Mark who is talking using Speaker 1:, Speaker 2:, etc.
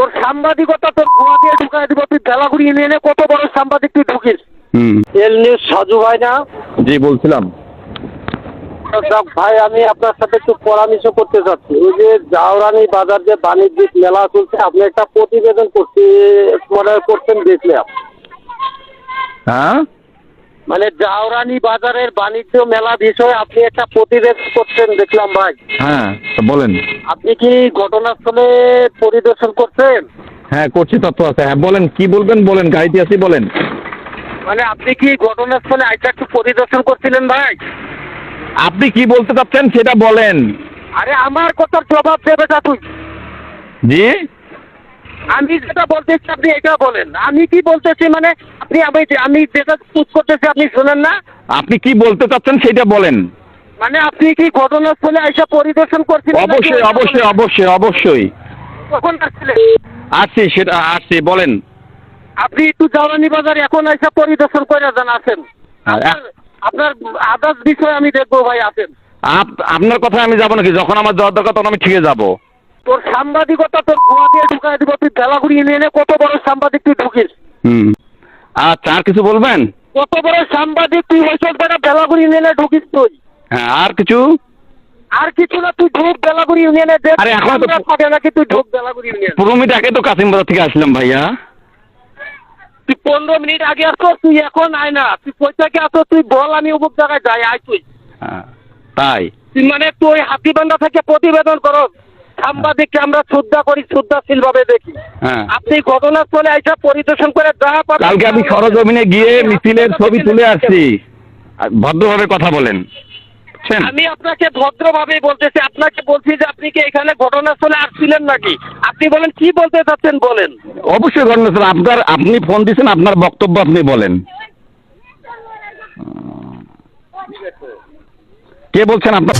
Speaker 1: তোর সাংবাদিকতা তোর গোয়া দিয়ে ঢুকাই দিব তুই বেলাগুড়ি ইউনিয়নে কত বড় সাংবাদিক তুই ঢুকিস?
Speaker 2: হুম।
Speaker 1: এল নিউজ সাজু ভাই না?
Speaker 2: জি বলছিলাম।
Speaker 1: যাক ভাই আমি আপনার সাথে একটু পরামর্শ করতে চাচ্ছি। ওই যে জাওরানি বাজার যে বাণিজ্যিক মেলা চলছে আপনি একটা প্রতিবেদন করতে মনে করছেন দেখলাম।
Speaker 2: হ্যাঁ?
Speaker 1: মানে জাওরানি বাজারের বাণিজ্য মেলা বিষয়ে আপনি একটা প্রতিবেদন করছেন দেখলাম ভাই।
Speaker 2: হ্যাঁ বলেন।
Speaker 1: আপনি কি ঘটনাস্থলে পরিদর্শন করছেন?
Speaker 2: হ্যাঁ করছি তথ্য আছে। হ্যাঁ বলেন কি বলবেন? বলেন গাড়িতে আছি বলেন।
Speaker 1: মানে আপনি কি ঘটনাস্থলে আইটা একটু পরিদর্শন করছিলেন ভাই?
Speaker 2: আপনি কি বলতে চাচ্ছেন সেটা বলেন।
Speaker 1: আরে আমার কথার জবাব দেবে না তুই।
Speaker 2: জি?
Speaker 1: আমি যেটা বলতেছি আপনি এটা বলেন। আমি কি বলতেছি মানে আপনি আমি আমি যেটা পুজ করতেছি আপনি শোনেন না?
Speaker 2: আপনি কি বলতে চাচ্ছেন সেটা বলেন।
Speaker 1: মানে আপনি কি ঘটনাস্থলে আইসা পরিদর্শন করছিলেন নাকি
Speaker 2: অবশ্যই অবশ্যই অবশ্যই অবশ্যই।
Speaker 1: কখন আসছিলেন?
Speaker 2: আসছি সেটা আসছি বলেন।
Speaker 1: আপনি একটু জ্বালানি বাজার এখন আইসা পরিদর্শন করে যান আসেন। আপনার- আদার্স বিষয় আমি দেখব ভাই আসেন।
Speaker 2: আপ- আপনার কথা আমি যাব নাকি? যখন আমার যাওয়ার দরকার তখন আমি ঠিকই যাব।
Speaker 1: তোর সাংবাদিকতা তোর গোয়া দিয়ে ঢুকাই দিব তুই বেলাগুড়ি ইউনিয়নে কত বড় সাংবাদিক তুই ঢুকিস।
Speaker 2: হুম। আচ্ছা আর কিছু বলবেন?
Speaker 1: কত বড় সাংবাদিক তুই হয়েছিস বেটা বেলাগুড়ি ইউনিয়নে ঢুকিস তুই।
Speaker 2: হ্যাঁ আর কিছু?
Speaker 1: আর কিছু না তুই ঢুক বেলাগুড়ি ইউনিয়নে
Speaker 2: আরে এখন তো-
Speaker 1: থাকে নাকি তুই ঢুক বেলাগুড়ি ইউনিয়ন
Speaker 2: তো থেকে আসলাম ভাইয়া।
Speaker 1: তুই পনেরো মিনিট আগে আসো তুই এখন আয় না। তুই থেকে আসো তুই বল আমি অমুক জায়গায় যাই আয় তুই।
Speaker 2: হ্যাঁ, তাই?
Speaker 1: তুই মানে তুই হাতিবান্ধা থেকে প্রতিবেদন করো সাংবাদিককে আমরা শ্রদ্ধা করি শ্রদ্ধাশীল ভাবে দেখি।
Speaker 2: হ্যাঁ।
Speaker 1: আপনি ঘটনাস্থলে আইসা পরিদর্শন করে যা পাবেন।
Speaker 2: কালকে আমি সরজমিনে গিয়ে মিছিলের ছবি তুলে আসছি। ভদ্রভাবে কথা বলেন।
Speaker 1: আমি আপনাকে ভদ্রভাবে বলতেছি আপনাকে বলছি যে আপনি কি এখানে ঘটনাস্থলে আসছিলেন নাকি? আপনি বলেন কি বলতে চাচ্ছেন বলেন।
Speaker 2: অবশ্যই ঘটনা স্যার আপনার আপনি ফোন দিয়েছেন আপনার বক্তব্য আপনি বলেন। কে বলছেন আপনার?